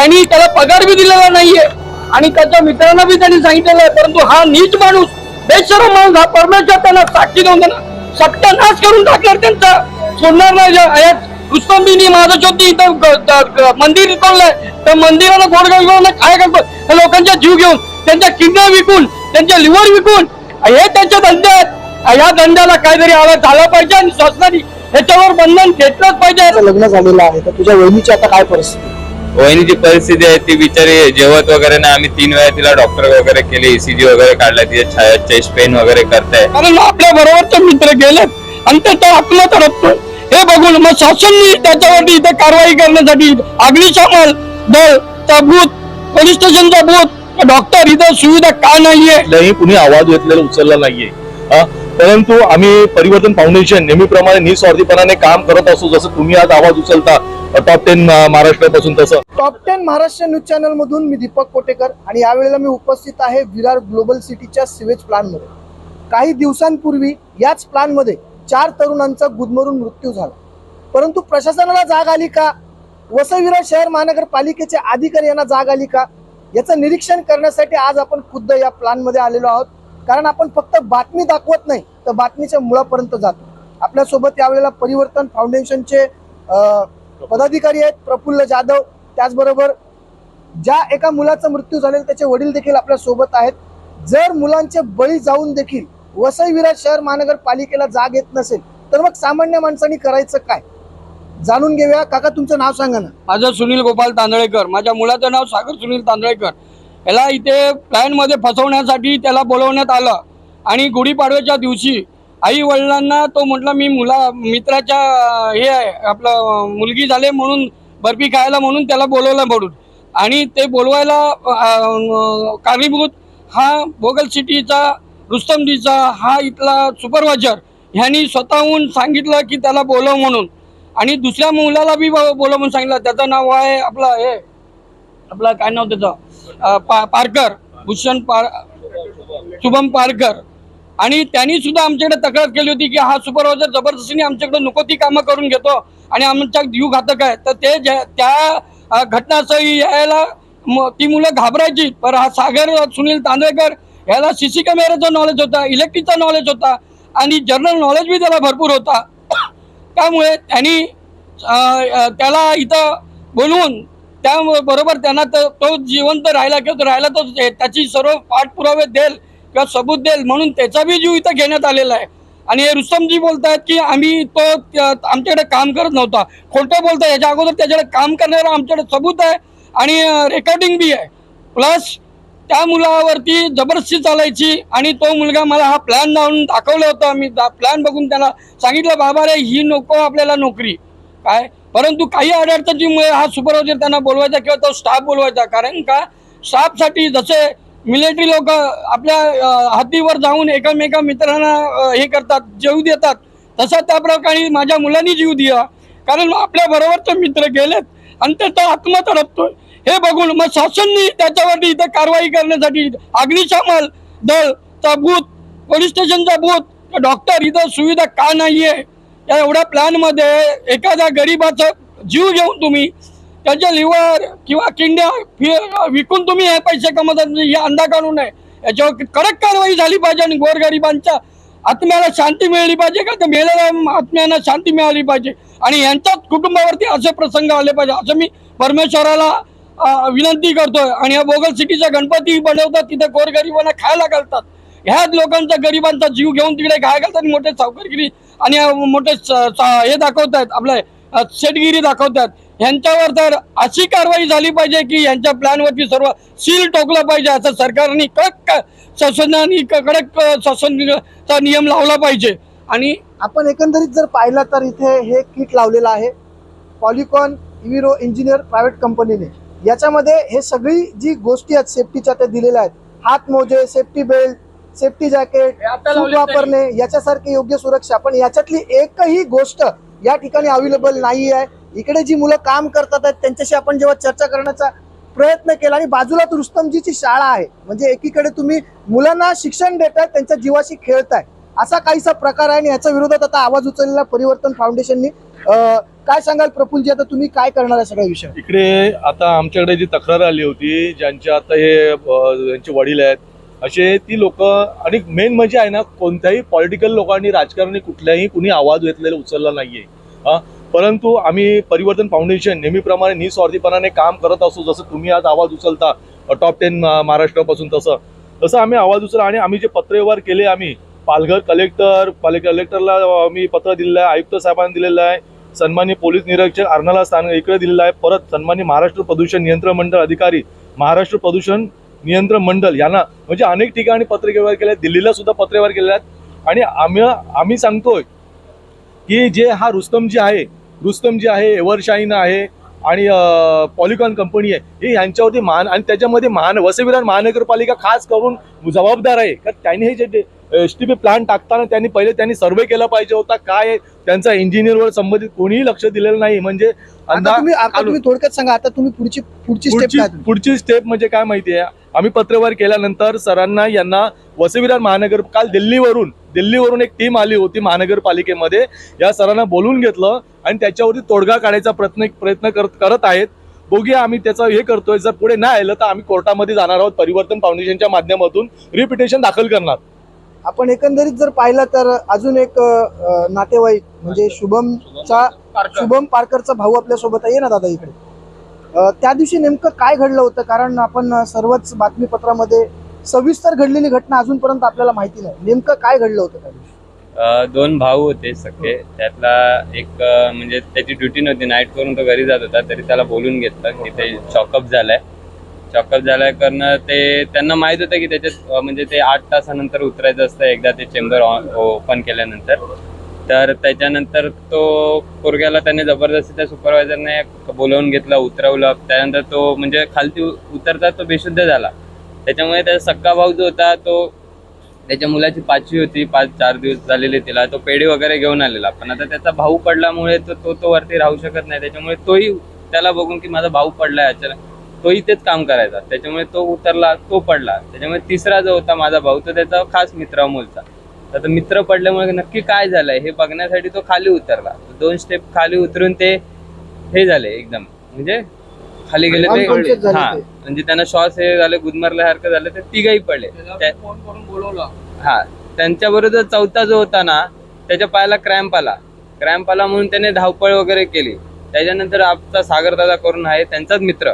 त्यांनी त्याला पगार बी दिलेला नाहीये. आणि त्याच्या मित्रांना बी त्यांनी सांगितलेलं आहे परंतु हा नीच माणूस बेशरम माणूस हा परमेश्वर त्यांना साक्षी देऊन देणार. नाश करून टाकणार त्यांचा. सोडणार नाही. ज्या- यात माझं ज्योती इथं मंदिर कोणलंय त्या मंदिराला गोडगाव काय करतो त्या लोकांचा जीव घेऊन त्यांच्या किडन्या विकून त्यांच्या लिव्हर विकून हे त्यांचे धंदे आहेत. या धंद्याला काहीतरी आवाज झाला पाहिजे आणि शासनाने ह्याच्यावर बंधन घेतलंच पाहिजे. लग्न झालेलं आहे तर तुझ्या वहिनीची आता काय परिस्थिती? वहिनीची परिस्थिती आहे ती बिचारी जेवत वगैरे नाही. आम्ही तीन वेळा तिला डॉक्टर वगैरे केले ईसीजी वगैरे काढला तिचे चेस्ट पेन वगैरे करताय. कारण आपल्या बरोबरचे मित्र गेलेत आणि ते तो आत्महत्या रचतोय हे बघून मग शासननी त्याच्यावरती इथे कारवाई करण्यासाठी अग्निशमन दल चा बूथ पोलीस स्टेशनचा बूथ डॉक्टर इथं सुविधा का नाहीये? कुणी आवाज घेतलेला उचलला नाहीये? परंतु आम्ही परिवर्तन फाउंडेशन नेहमीप्रमाणे निस्वार्थीपणाने काम करत असतो जसं तुम्ही आज आवाज उचलता. टॉप टेन महाराष्ट्रापासून तसं. Top ten Maharashtra news channel मधून मी दीपक कोटेकर आणि यावेळेला मी उपस्थित आहे विरार ग्लोबल सिटीच्या सिवेज प्लानमध्ये. काही दिवसांपूर्वी याच प्लानमध्ये चार तरुणांचा गुदमरून मृत्यू झाला. परंतु प्रशासनाला जाग आली का? वसविरा शहर महानगरपालिकेचे अधिकारी यांना जाग आली का? याचं निरीक्षण करण्यासाठी आज आपण खुद्द या प्लानमध्ये आलेलो आहोत. कारण आपण फक्त बातमी दाखवत नाही तर बातमीच्या मुळापर्यंत जातो. आपल्यासोबत यावेळेला परिवर्तन फाउंडेशनचे पदाधिकारी आहेत प्रफुल्ल जाधव. त्याचबरोबर ज्या एका मुलाचा मृत्यू झालेला त्याचे वडील देखील आपल्यासोबत आहेत. जर मुलांचे बळी जाऊन देखील वसई विरार शहर महानगरपालिकेला जाग येत नसेल तर मग सामान्य माणसांनी करायचं काय? जाणून घेऊया. काका तुमचं नाव सांगा ना. माझं सुनील गोपाल तांदळेकर. माझ्या मुलाचं नाव सागर सुनील तांदळेकर. याला इथे प्लॅनमध्ये फसवण्यासाठी त्याला बोलवण्यात आलं. आणि गुढीपाडव्याच्या दिवशी आई वडिलांना तो म्हटला मी मुला मित्राच्या हे आहे आपलं मुलगी झाले म्हणून बर्फी खायला म्हणून त्याला बोलवलं म्हणून. आणि ते बोलवायला कारणीभूत हा बोगल सिटीचा रुस्तमजीचा हा इथला सुपरवायझर ह्यांनी स्वतःहून सांगितलं की त्याला बोलव म्हणून. आणि दुसऱ्या मुलाला बी बोलव म्हणून सांगितलं. त्याचं नाव आहे आपलं हे आपलं काय नाव त्याचं? पा पारकर भूषण पार शुभम पारकर. आणि त्यांनी सुद्धा आमच्याकडे तक्रार केली होती की हा सुपरवायझर जबरदस्तीने आमच्याकडे नको ती कामं करून घेतो आणि आमच्या जीव घातक आहे. तर ते ज्या- त्या अं, घटनास्थळी यायला ती मुलं घाबरायची. पर हा सागर सुनील तांदळकर याला सी सी कॅमेऱ्याचं नॉलेज होता इलेक्ट्रिकचा नॉलेज होता आणि जनरल नॉलेज बी त्याला भरपूर होता. त्यामुळे त्यांनी त्याला इथं बोलवून त्याबरोबर त्यांना तो जिवंत राहिला किंवा राहिला तो त्याची सर्व पाठपुरावे देईल किंवा सबूत देईल म्हणून त्याचा बी जीव इथं घेण्यात आलेला आहे. आणि हे रुस्तमजी बोलतायत की आम्ही तो आमच्याकडे काम करत नव्हता. खोटं बोलताय याच्या अगोदर त्याच्याकडे काम करणारा आमच्याकडे सबूत आहे आणि रेकॉर्डिंग बी आहे. प्लस त्या मुलावरती जबरदस्ती चालायची आणि तो मुलगा मला हा प्लॅन लावून दाखवलं होतं. मी प्लॅन बघून त्याला सांगितलं बाबा रे ही नको आपल्याला नोकरी. काय? परंतु काही अडचणीमुळे हा सुपरवायझर त्यांना बोलवायचा किंवा तो स्टाफ बोलवायचा. कारण का? स्टाफसाठी जसे मिलिटरी लोक आपल्या हातीवर हद्दीवर जाऊन एकमेका मित्रांना हे करतात जीव देतात. तसा त्या प्रकारे माझ्या मुलांनी जीव दिला. कारण आपल्या बरोबरचे मित्र गेलेत आणि त्याचा आत्मा तडपतोय हे बघून मग शासननी त्याच्यावरती इथं कारवाई करण्यासाठी अग्निशमन दल चा बूथ पोलीस स्टेशनचा बूथ डॉक्टर इथं सुविधा का नाहीये? या एवढ्या प्लॅनमध्ये एखाद्या गरीबाचा जीव घेऊन तुम्ही त्याच्या लिव्हर किंवा किंड्या फि- विकून तुम्ही हे पैसे कमवतात म्हणजे हे अंधा काढून नये याच्यावर कडक कारवाई झाली पाहिजे आणि गोरगरिबांच्या आत्म्याला शांती मिळाली पाहिजे का? तर मेलेल्या आत्म्यांना शांती मिळाली पाहिजे. आणि यांच्याच कुटुंबावरती असे प्रसंग आले पाहिजे. असं मी परमेश्वराला विनंती करतोय. आणि या बोगल सिटीचा गणपती बनवतात तिथे गोरगरिबांना खायला घालतात. ह्याच लोकांचा गरिबांचा जीव घेऊन तिकडे काय घालतात आणि मोठे सावकारगिरी आणि मोठे स- दाखवत आहेत आपले शेटगिरी शेतगिरी दाखवतात ह्यांच्यावर तर अशी कारवाई झाली पाहिजे की यांच्या प्लॅनवरती सर्व सील टोकलं पाहिजे असं सरकारने कडक शासनाने कडक शासनाचा नियम लावला पाहिजे. आणि आपण एकंदरीत जर पाहिलं तर इथे हे किट लावलेलं आहे. पॉलिकॉन इविरो इंजिनियर प्रायव्हेट कंपनीने याच्यामध्ये हे सगळी जी गोष्टी आहेत सेफ्टीच्या त्या दिलेल्या आहेत. हात मोजे सेफ्टी बेल्ट सेफ्टी जॅकेट वापरणे याच्यासारखी योग्य सुरक्षा. पण याच्यातली एकही गोष्ट या ठिकाणी अवेलेबल नाही आहे इकडे जी मुलं काम करतात त्यांच्याशी आपण जेव्हा चर्चा करण्याचा प्रयत्न केला आणि बाजूलाच रुस्तमजीची शाळा आहे. म्हणजे एकीकडे तुम्ही मुलांना शिक्षण देताय त्यांच्या जीवाशी खेळताय. असा काहीसा प्रकार आहे आणि याच्या विरोधात आता आवाज उचललेला परिवर्तन फाउंडेशननी. काय सांगाल प्रफुलजी आता तुम्ही काय करणार आहे सगळ्या विषय इकडे आता आमच्याकडे जी तक्रार आली होती ज्यांच्या आता हे ज्यांचे वडील आहेत असे ती लोक आणि मेन म्हणजे आहे ना कोणत्याही पॉलिटिकल लोकांनी राजकारणी कुठल्याही कुणी आवाज घेतलेला उचलला नाहीये. हा? परंतु आम्ही परिवर्तन फाउंडेशन नेहमीप्रमाणे निस्वार्थीपणाने काम करत असू जसं तुम्ही आज आवाज उचलता टॉप टेन महाराष्ट्रापासून तसं. तसं आम्ही आवाज उचलला आणि आम्ही जे पत्रव्यवहार केले आम्ही पालघर कलेक्टर पाल कलेक्टरला आम्ही पत्र दिलेलं आहे आयुक्त साहेबांना दिलेलं आहे सन्मान्य पोलीस निरीक्षक अर्नाला स्थान इकडे दिलेलं आहे परत सन्मान्य महाराष्ट्र प्रदूषण नियंत्रण मंडळ अधिकारी महाराष्ट्र प्रदूषण नियंत्रण मंडळ यांना म्हणजे अनेक ठिकाणी पत्रव्यवहार केले आहेत दिल्लीला सुद्धा पत्रव्यवहार केले आहेत. आणि आम्ही आम्ही सांगतोय की जे हा रुस्तम जे आहे रुस्तम जी आहे एव्हरशाईन आहे आणि पॉलिकॉन कंपनी आहे हे यांच्यावरती महान आणि त्याच्यामध्ये महान वसविधान महानगरपालिका खास करून जबाबदार आहे. कारण त्यांनी हे जे एस टी पी प्लान टाकताना त्यांनी पहिले त्यांनी सर्वे केला पाहिजे होता. काय त्यांचा इंजिनियरवर संबंधित कोणीही लक्ष दिलेलं नाही. म्हणजे थोडक्यात सांगा आता तुम्ही पुढची पुढची स्टेप पुढची स्टेप म्हणजे काय माहिती आहे? आम्ही पत्रव्यवहार केल्यानंतर सरांना यांना वसविरार महानगर काल दिल्लीवरून दिल्लीवरून एक टीम आली होती महानगरपालिकेमध्ये. या सरांना बोलून घेतलं आणि त्याच्यावरती तोडगा काढायचा प्रयत्न प्रयत्न करत करत आहेत. बघूया आम्ही त्याचं हे करतोय. जर पुढे नाही आलं तर आम्ही कोर्टामध्ये जाणार आहोत. परिवर्तन फाउंडेशनच्या माध्यमातून. रिपिटेशन दाखल करणार. आपण एकंदरीत जर पाहिलं तर अजून एक नातेवाईक म्हणजे शुभमचा शुभम पारकरचा भाऊ आपल्यासोबत आहे ना दादा इकडे. त्या दिवशी नेमकं काय घडलं होतं? कारण आपण सर्वच बातमीपत्रामध्ये सविस्तर घडलेली घटना अजूनपर्यंत आपल्याला माहिती नाही. नेमकं काय घडलं होतं त्या दिवशी? दोन भाऊ होते सख्खे. त्यातला एक म्हणजे त्याची ड्युटी नव्हती. नाईट करून तो घरी जात होता तरी त्याला बोलून घेतलं की ते चॉकअप झालाय. चक्कर झाल्या करणं ते त्यांना माहीत होतं की त्याच्यात म्हणजे ते आठ तासानंतर उतरायचं असतं एकदा ते चेंबर ओपन केल्यानंतर. तर त्याच्यानंतर तो पोरग्याला त्याने जबरदस्ती त्या सुपरवायझरने बोलवून घेतला उतरवलं. त्यानंतर तो म्हणजे खालती उतरता तो बेशुद्ध झाला. त्याच्यामुळे त्याचा सक्का भाऊ जो होता तो त्याच्या मुलाची पाचवी होती पाच चार दिवस झालेले तिला. तो पेढी वगैरे घेऊन आलेला. पण आता त्याचा भाऊ पडल्यामुळे तो तो तो वरती राहू शकत नाही. त्याच्यामुळे तोही त्याला बघून की माझा भाऊ पडलाय अचानक. तोही तेच काम करायचा. त्याच्यामुळे तो उतरला तो पडला. त्याच्यामुळे तिसरा जो होता माझा भाऊ तो त्याचा खास मित्र अमोलचा. तर तो मित्र पडल्यामुळे नक्की काय झालंय हे बघण्यासाठी तो खाली उतरला. दोन स्टेप खाली उतरून ते हे झाले एकदम. म्हणजे खाली गेले ते हा. ते. म्हणजे त्यांना श्वास हे झाले गुदमरल्यासारखं झालं ते तिघही पडले. त्या- फोन करून बोलवलं. हा. त्यांच्याबरोबर चौथा जो होता ना त्याच्या पायाला क्रॅम्प आला. क्रॅम्प आला म्हणून त्याने धावपळ वगैरे केली. त्याच्यानंतर आमचा सागर दादा करून आहे त्यांचाच मित्र.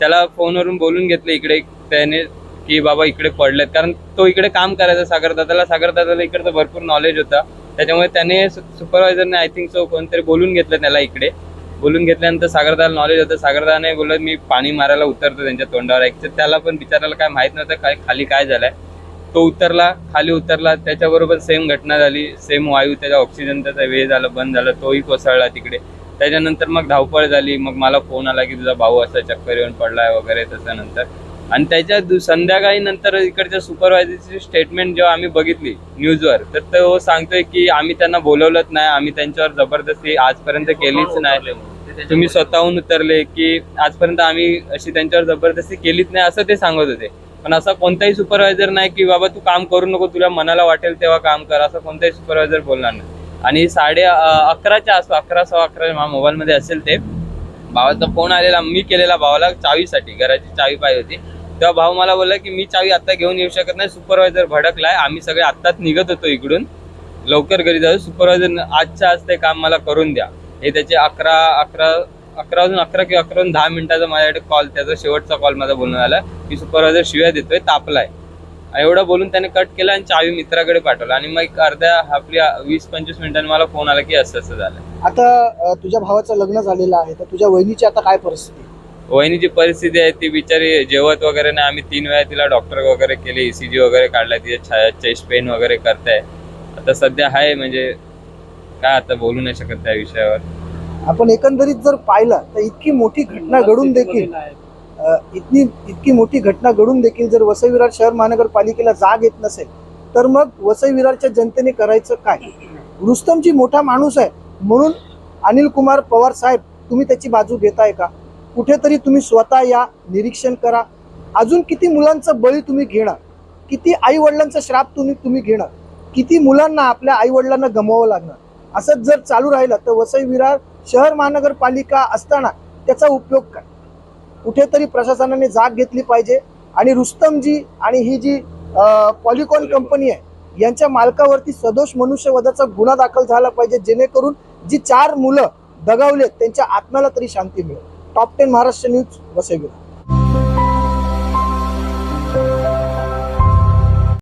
त्याला फोनवरून बोलून घेतलं इकडे त्याने की बाबा इकडे पडलेत. कारण तो इकडे काम करायचा सागरदादाला सागरदादाला इकडचं भरपूर नॉलेज होता. त्याच्यामुळे त्याने सुपरवायझरने आय थिंक सो कोणतरी बोलून घेतलं त्याला इकडे. बोलून घेतल्यानंतर सागरदाला नॉलेज होतं. सागरदाने बोलत मी पाणी मारायला उतरतो त्यांच्या तोंडावर. ऍक्च्युअली त्याला पण बिचारायला काय माहीत नव्हतं काय खाली काय झालंय. तो उतरला खाली उतरला. त्याच्याबरोबर सेम घटना झाली. सेम वायू त्याचा ऑक्सिजन त्याचा वेळ झाला बंद झाला. तोही कोसळला तिकडे. त्याच्यानंतर मग धावपळ झाली मग मला फोन आला की तुझा भाऊ असा चक्कर येऊन पडलाय वगैरे त्याच्यानंतर आणि त्याच्या संध्याकाळी नंतर इकडच्या सुपरवायझरची स्टेटमेंट जेव्हा आम्ही बघितली न्यूजवर तर तो सांगतोय की आम्ही त्यांना बोलवलंच नाही आम्ही त्यांच्यावर जबरदस्ती आजपर्यंत केलीच नाही. तुम्ही स्वतःहून उतरले की आजपर्यंत आम्ही अशी त्यांच्यावर जबरदस्ती केलीच नाही असं ते सांगत होते. पण असा कोणताही सुपरवायझर नाही की बाबा तू काम करू नको तुला मनाला वाटेल तेव्हा काम कर असं कोणताही सुपरवायझर बोलणार नाही. आणि साडे अकराच्या आसपास अकरा सव्वा अकरा माझ्या मोबाईलमध्ये असेल ते. भावाचा फोन आलेला मी केलेला भावाला चावीसाठी घराची चावी पाहिजे होती. तेव्हा भाऊ मला बोलला की मी चावी आता घेऊन येऊ शकत नाही सुपरवायझर भडकलाय आम्ही सगळे आत्ताच निघत होतो इकडून. लवकर घरी जाऊ सुपरवायझर आजच्या आज ते काम मला करून द्या. हे त्याचे अकरा अकरा अकरा वाजून अकरा किंवा अकरा वाजून दहा मिनिटाचा माझ्याकडे कॉल त्याचा शेवटचा कॉल माझा बोलून आला की सुपरवायझर शिव्या देतोय तापलाय. एवढं बोलून त्याने कट केला आणि चावी मित्राकडे पाठवला. आणि मग एक अर्ध्या आपल्या वीस पंचवीस मिनिटांनी मला फोन आला की असं असं झालं. आता तुझ्या भावाचं लग्न झालेलं आहे तर तुझ्या वहिनीची आता काय परिस्थिती? वहिनीची परिस्थिती आहे ती बिचारी जेवत वगैरे नाही. आम्ही तीन वेळा तिला डॉक्टर वगैरे केले ईसीजी वगैरे काढला तिचे छाया चेस्ट पेन वगैरे करताय. आता सध्या आहे म्हणजे काय आता बोलू नाही शकत त्या विषयावर. आपण एकंदरीत जर पाहिलं तर इतकी मोठी घटना घडून देखील इतनी इतकी इतकी मोठी घटना घडून देखील जर वसई विरार शहर महानगरपालिकेला जाग येत नसेल तर मग वसई विरारच्या जनतेने करायचं काय? रुस्तमजी मोठा माणूस आहे. म्हणून अनिल कुमार पवार साहेब तुम्ही त्याची बाजू घेताय का? कुठेतरी तुम्ही स्वतः या निरीक्षण करा. अजून किती मुलांचा बळी तुम्ही घेणार? किती आई वडिलांचा श्राप तुम्ही तुम्ही घेणार? किती मुलांना आपल्या आई वडिलांना गमवावं लागणार? असंच जर चालू राहिलं तर वसई विरार शहर महानगरपालिका असताना त्याचा उपयोग काय? कुठेतरी प्रशासनाने जाग घेतली पाहिजे. आणि रुस्तमजी आणि ही जी पॉलिकॉन कंपनी आहे यांच्या मालकावरती सदोष मनुष्यवधाचा गुन्हा दाखल झाला पाहिजे जेणेकरून जी चार मुलं दगावलेत त्यांच्या आत्म्याला तरी शांती मिळेल. Top ten Maharashtra news Vasai Virar